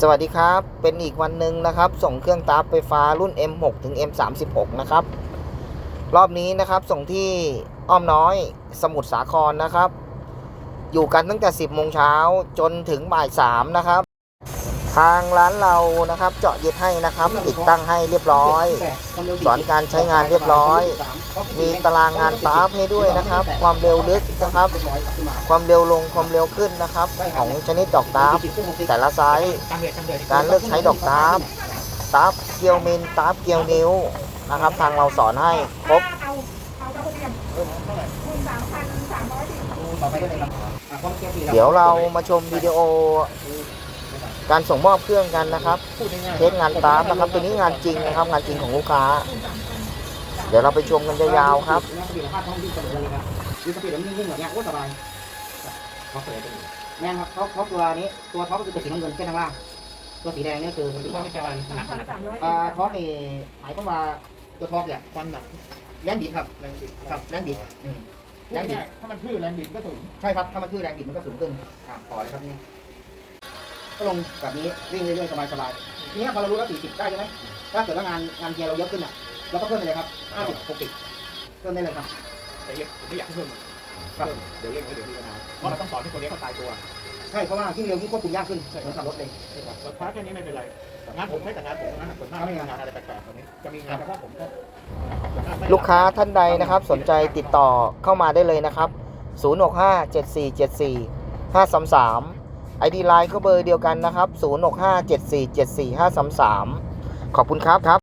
สวัสดีครับ เป็นอีกวันหนึ่งนะครับ ส่งเครื่องตาร์ไฟฟ้ารุ่น M6 ถึง M36 นะครับ รอบนี้นะครับส่งที่อ้อมน้อยสมุทรสาครนะครับ อยู่กันตั้งแต่ 10โมงเช้าจนถึงบ่าย3นะครับ ทางร้านเรานะครับ เจาะยึดให้นะครับ ติดตั้งให้เรียบร้อย สอนการใช้งานเรียบร้อย มีตารางงานตาร์ฟให้ด้วยนะครับ ความเร็วลึกนะครับ ความเร็วลงความเร็วขึ้นนะครับ ของชนิดดอกตาร์ฟแต่ละไซส์การเลือกใช้ดอกตาร์ฟตาร์ฟเกียวมินตาร์ฟเกียวนิ้วนะครับ ทางเราสอนให้ครบเดี๋ยวเรามาชมวิดีโอ การส่งมอบเครื่องกันนะครับเทสงานตาร์ฟนะครับ ตัวนี้งานจริงนะครับ งานจริงของลูกค้า เดี๋ยวเราไปชมกันยาวๆครับดูสปีดมันนิ่งๆแบบเนี้ยโอ้สบายแม่นครับท็อปท็อปตัวนี้ตัวท็อปก็คือตัวสีน้ำเงินแค่ทางล่างตัวสีแดงเนี่ยคือสามพันสามร้อยอ่าท็อปนี่หมายความว่าตัวท็อปเนี่ยความหนักแรงบิดครับแรงบิดครับแรงบิดอืมแรงบิดถ้ามันพื้นแรงบิดก็สูงใช่ครับถ้ามันคือแรงบิดมันก็สูงขึ้นอ่าต่อเลยครับนี่ ก็ลงแบบนี้วิ่งเรื่อยๆสบายๆทีนี้พอเรารู้ว่า40ได้ใช่ไหมถ้าเกิดว่างานงานเกียร์เราเยอะขึ้นอะเราก็เพิ่มไปเลยครับ50 60เพิ่มได้เลยครับแต่ยังไม่อยากเพิ่มครับเดี๋ยวเร่งไว้เดี๋ยวมีปัญหาเพราะเราต้องสอนให้คนนี้เขาตายตัวใช่เพราะว่าที่งเร็วที่ควบคุมยากขึ้นเหมือนขับรถเลยรถฟ้าแค่นี้ไม่เป็นไรงานผมไม่แต่งานผมนะส่วนมากไม่มีงานอะไรแปลกๆตรงนี้จะมีงานเฉพาะผมก็ลูกค้าท่านใดนะครับ สนใจติดต่อเข้ามาได้เลยนะครับ 065 7474 533 ID Line ก็เบอร์เดียวกันนะครับ 065 7474 533 ขอบคุณครับครับ